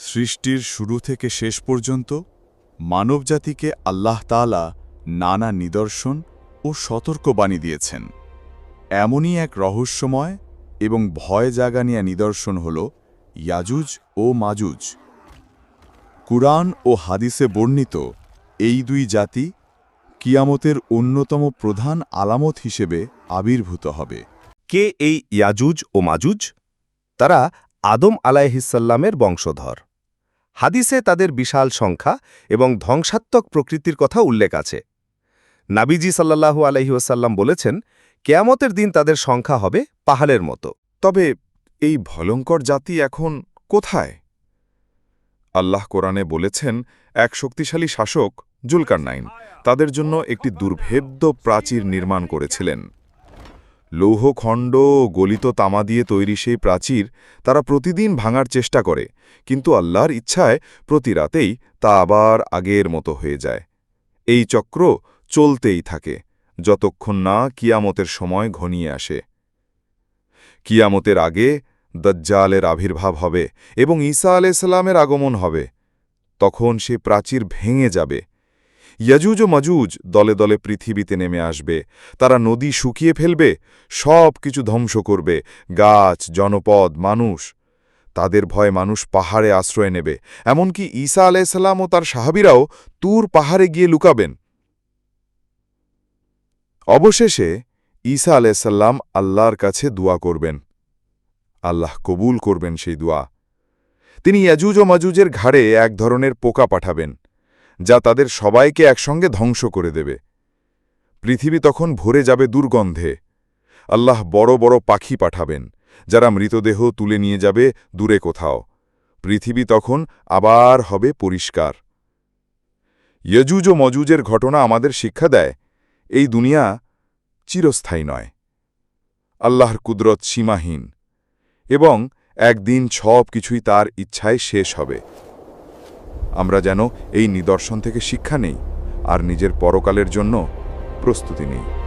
সৃষ্টির শুরু থেকে শেষ পর্যন্ত মানবজাতিকে আল্লাহ তাআলা নানা নিদর্শন ও সতর্কবাণী দিয়েছেন। এমনই এক রহস্যময় এবং ভয় জাগানিয়া নিদর্শন হল ইয়াজুজ ও মাজুজ। কুরআন ও হাদিসে বর্ণিত এই দুই জাতি কিয়ামতের অন্যতম প্রধান আলামত হিসেবে আবির্ভূত হবে। কে এই ইয়াজুজ ও মাজুজ? তারা আদম আলাইহিসাল্লামের বংশধর। হাদিসে তাদের বিশাল সংখ্যা এবং ধ্বংসাত্মক প্রকৃতির কথা উল্লেখ আছে। নাবিজি সাল্লাল্লাহু আলহিউসাল্লাম বলেছেন, কেয়ামতের দিন তাদের সংখ্যা হবে পাহাড়ের মতো। তবে এই ভয়ঙ্কর জাতি এখন কোথায়? আল্লাহ কোরআনে বলেছেন, এক শক্তিশালী শাসক জুলকারনাইন তাদের জন্য একটি দুর্ভেদ্য প্রাচীর নির্মাণ করেছিলেন। লৌহখণ্ড গলিত তামা দিয়ে তৈরি সেই প্রাচীর তারা প্রতিদিন ভাঙার চেষ্টা করে, কিন্তু আল্লাহর ইচ্ছায় প্রতি রাতেই তা আবার আগের মতো হয়ে যায়। এই চক্র চলতেই থাকে, যতক্ষণ না কিয়ামতের সময় ঘনিয়ে আসে। কিয়ামতের আগে দজ্জালের আবির্ভাব হবে এবং ঈসা আলাইসাল্লামের আগমন হবে, তখন সে প্রাচীর ভেঙে যাবে। ইয়াজুজ ও মাজুজ দলে দলে পৃথিবীতে নেমে আসবে। তারা নদী শুকিয়ে ফেলবে সব কিছু ধ্বংস করবে, গাছ, জনপদ, মানুষ। তাদের ভয়ে মানুষ পাহাড়ে আশ্রয় নেবে। এমনকি ঈসা আলাইসাল্লাম ও তার সাহাবিরাও তুর পাহাড়ে গিয়ে লুকাবেন। অবশেষে ঈসা আলাইসাল্লাম আল্লাহর কাছে দোয়া করবেন। আল্লাহ কবুল করবেন সেই দোয়া। তিনি ইয়াজুজ ও মাজুজের ঘাড়ে এক ধরনের পোকা পাঠাবেন। যা তাদের সবাইকে একসঙ্গে ধ্বংস করে দেবে। পৃথিবী তখন ভরে যাবে দুর্গন্ধে। আল্লাহ বড় বড় পাখি পাঠাবেন, যারা মৃতদেহ তুলে নিয়ে যাবে দূরে কোথাও। পৃথিবী তখন আবার হবে পরিষ্কার। ইয়জুজ ও মজুজের ঘটনা আমাদের শিক্ষা দেয়, এই দুনিয়া চিরস্থায়ী নয়। আল্লাহর কুদরত সীমাহীন, এবং একদিন সব কিছুই তার ইচ্ছায় শেষ হবে। আমরা যেন এই নিদর্শন থেকে শিক্ষা নেই আর নিজের পরকালের জন্য প্রস্তুতি নেই।